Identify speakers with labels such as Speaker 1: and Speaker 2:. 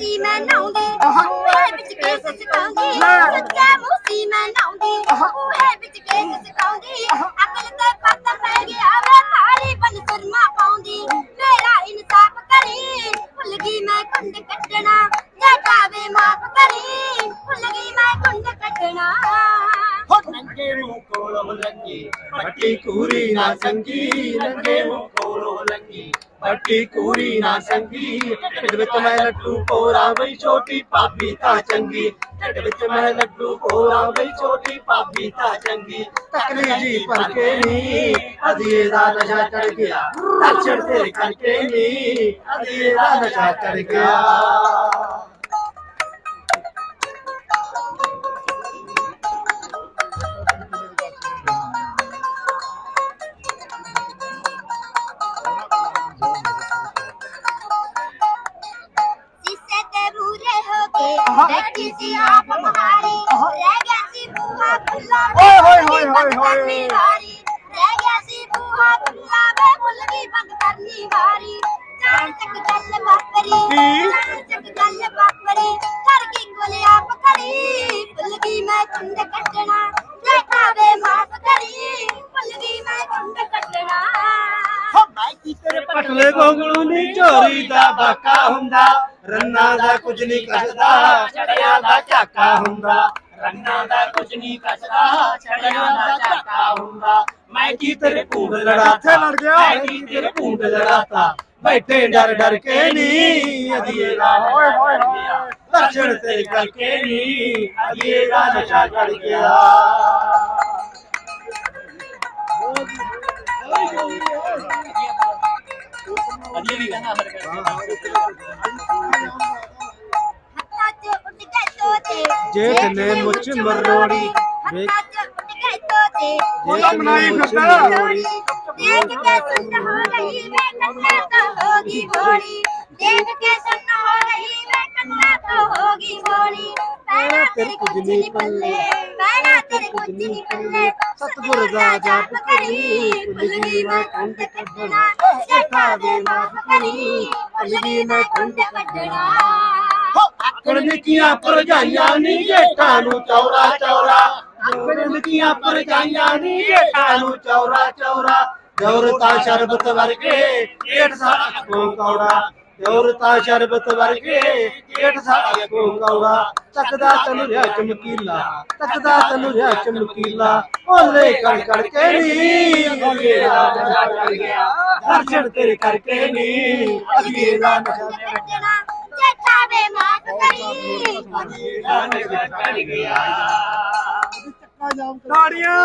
Speaker 1: ਨਾਉਂਦੀ ਉਹ ਵਿੱਚ ਕੇਸ ਸਕਾਉਂਦੀ ਸੱਚਾ ਮੂਸੀ ਮੈਂ ਨਾਉਂਦੀ ਉਹ ਵਿੱਚ ਕੇਸ ਸਕਾਉਂਦੀ ਅਕਲ ਤੇ ਪੱਤ ਪੈ ਗਿਆ ਵੇ ਕਾਲੀ ਬਨ ਸੁਰਮਾ ਪਾਉਂਦੀ। ਮੇਰਾ ਇਨਸਾਫ ਕਰੀ ਭੁੱਲ ਗਈ ਮੈਂ ਕੁੰਡ ਕੱਟਣਾ ਜਟਾ ਵੇ ਮਾਫ ਕਰੀ ਭੁੱਲ ਗਈ ਮੈਂ ਕੁੰਡ ਕੱਟਣਾ
Speaker 2: ਨੰਗੇ ਮੂੰਹ ਕੋਲੋਂ ਲੱਗੀ ਪੱਟੀ ਕੂਰੀ ਨਾ ਸੰਗੀ ਨੰਗੇ ਮੂੰਹ ਕੋਲੋਂ ਲੱਗੀ, ਪੱਟੀ ਕੂਰੀ ਨਾ ਸੰਗੀ ਢਿੱਡ ਵਿੱਚ ਮੈਂ ਲੱਡੂ ਪੋਰਾ ਬਈ, ਛੋਟੀ ਭਾਬੀ ਤਾਂ ਚੰਗੀ। ਢਿੱਡ ਵਿੱਚ ਮੈਂ ਲੱਡੂ ਪੋਰਾ ਬਈ, ਛੋਟੀ ਭਾਬੀ ਤਾਂ ਚੰਗੀ। ਤਕਲੀ ਜੀ ਪਰ ਕੇ ਨੀ ਅਧੀਏ ਦਾ ਨਸ਼ਾ ਚੜ ਗਿਆ। ਦਰਸ਼ਨ ਤੇਰੇ ਕਰਕੇ ਨੀ ਅਧੀਏ ਦਾ ਨਸ਼ਾ ਚੜ ਗਿਆ।
Speaker 1: ਮੂਰੇ ਹੋ ਕੇ ਬੈਠੀ ਸੀ ਆਪ ਮਹਾਰੀ ਰਹਿ ਗਿਆ ਸੀ ਬੂਹਾ ਖੁੱਲਾ
Speaker 2: ਓਏ ਹੋਏ ਹੋਏ ਹੋਏ ਹੋਏ।
Speaker 1: ਕਰਨੀ ਵਾਰੀ ਰਹਿ ਗਿਆ ਸੀ ਬੂਹਾ ਖੁੱਲਾ ਵੇ ਭੁੱਲ ਗਈ ਬੰਦ ਕਰਨੀ ਵਾਰੀ ਚਾਰ ਚੱਕ ਗੱਲ ਵਾਪਰੀ
Speaker 2: ਕੀ?
Speaker 1: ਚਾਰ ਚੱਕ ਗੱਲ ਵਾਪਰੀ ਕਰ ਗਈ ਕੋਲੇ ਆਪ ਖੜੀ ਭੁੱਲ ਗਈ ਮੈਂ ਕੁੰਡ ਕੱਟਣਾ ਦੇਖਾ ਵੇ ਮਾਫ ਕਰੀ ਕੱਟਣਾ
Speaker 2: ਪਟਲੇ ਗੋਗਲੂ ਨੀ ਝੋਰੀ ਦਾ ਬਾਕਾ ਹੁੰਦਾ ਰੰਨਾ ਦਾ ਕੁਝ ਨਹੀਂ ਕੱਢਦਾ ਛੜਿਆਂ ਦਾ ਝਾਕਾ ਹੁੰਦਾ। ਰੰਨਾ ਦਾ ਕੁਝ ਨਹੀਂ ਕੱਢਦਾ ਛੜਿਆਂ ਦਾ ਝਾਕਾ ਹੁੰਦਾ। ਮੈਂ ਕੀ ਤੇਰੇ ਭੂੰਡ ਲੜਾਤਾ ਲੜ ਗਿਆ ਮੈਂ ਕੀ ਤੇਰੇ ਭੂੰਡ ਲੜਾਤਾ। ਬੈਠੇ ਡਰ ਡਰ ਕੇ ਨੀ ਅਧੀਏ ਦਾ ਓਏ ਹੋਏ ਹੋਏ ਦਰਸ਼ਨ ਤੇ ਕਰਕੇ ਨੀ ਅਧੀਏ ਦਾ ਨਸ਼ਾ ਚੜ ਗਿਆ।
Speaker 1: ਹੱਥਾਂ 'ਚ ਉੱਡ ਗਏ ਤੋਤੇ
Speaker 2: ਜੇਠ ਨੇ ਮੁੱਛ ਮਰੋੜੀ ਵੇਖ ਨੇ ਮੁੱਛ ਮਰੋੜੀ
Speaker 1: ਦੇਖ ਕੇ ਸੁਣ ਹੋ ਰਹੀ ਵੇ ਕੰਨਾ ਤਾਂ ਹੋਗੀ ਹੋਲੀ ਦੇਖ ਕੇ ਸੁਣ ਹੋ ਰਹੀ ਵੇ ਕੰਨਾ ਤਾਂ ਹੋਗੀ ਹੋਲੀ ਪੈਣਾ ਤੇਰੇ ਕੁਝ ਨਹੀਂ ਪੱਲੇ। ਪੈਣਾ ਤੇਰੇ ਕੁਝ ਨਹੀਂ ਪੱਲੇ
Speaker 2: ਸਤਿਗੁਰ ਦਾ ਜਾਪ ਕਰੀ ਭੁੱਲ ਮੈਂ ਕੁੰਡ ਕੱਢਣਾ
Speaker 1: ਜੇਠਾ ਦੇ ਮਾਫ ਕਰੀ ਭੁੱਲ ਮੈਂ ਕੁੰਡ ਕੱਢਣਾ
Speaker 2: ਆਕੜ ਨਿੱਕੀਆਂ ਪਰਜਾਈਆਂ ਨੀ? ਜੇਠਾਂ ਨੂੰ ਚੌਰਾ ਚੌਰਾ ਆਕੜ ਨਿੱਕੀਆਂ ਪਰਜਾਈਆਂ ਨੀ? ਜੇਠਾਂ ਨੂੰ ਚੌਰਾ ਚੌਰਾ ਦੌਰਤਾ ਸ਼ਰਬਤ ਵਰਗੇ, ਜੇਠ ਸਾਡਾ ਕੌੜਾ। ਦੌਰਤਾ ਸ਼ਰਬਤ ਵਰਗੇ ਜੇਠ ਸਾਡਾ ਕੋ ਕੌੜਾ ਤੱਕਦਾ ਤੈਨੂੰ ਰਿਆ ਚਮਕੀਲਾ ਤੱਕਦਾ ਤੈਨੂੰ ਰਿਆ ਚਮਕੀਲਾ। ਓਲੇ ਕੜ ਕੜ ਕੇ ਨੀ ਅਗੇ ਦਾ ਨਸ਼ਾ ਚੜ ਗਿਆ। ਦਰਸ਼ਨ ਤੇਰੇ ਕਰਕੇ ਨੀ ਅਗੇ ਦਾ ਨਸ਼ਾ ਚੜ ਗਿਆ।
Speaker 1: ਕੱਢਣਾ ਜੇਠਾ ਦੇ ਮਾਫ ਕਰੀ।
Speaker 2: ਤਾੜੀਆਂ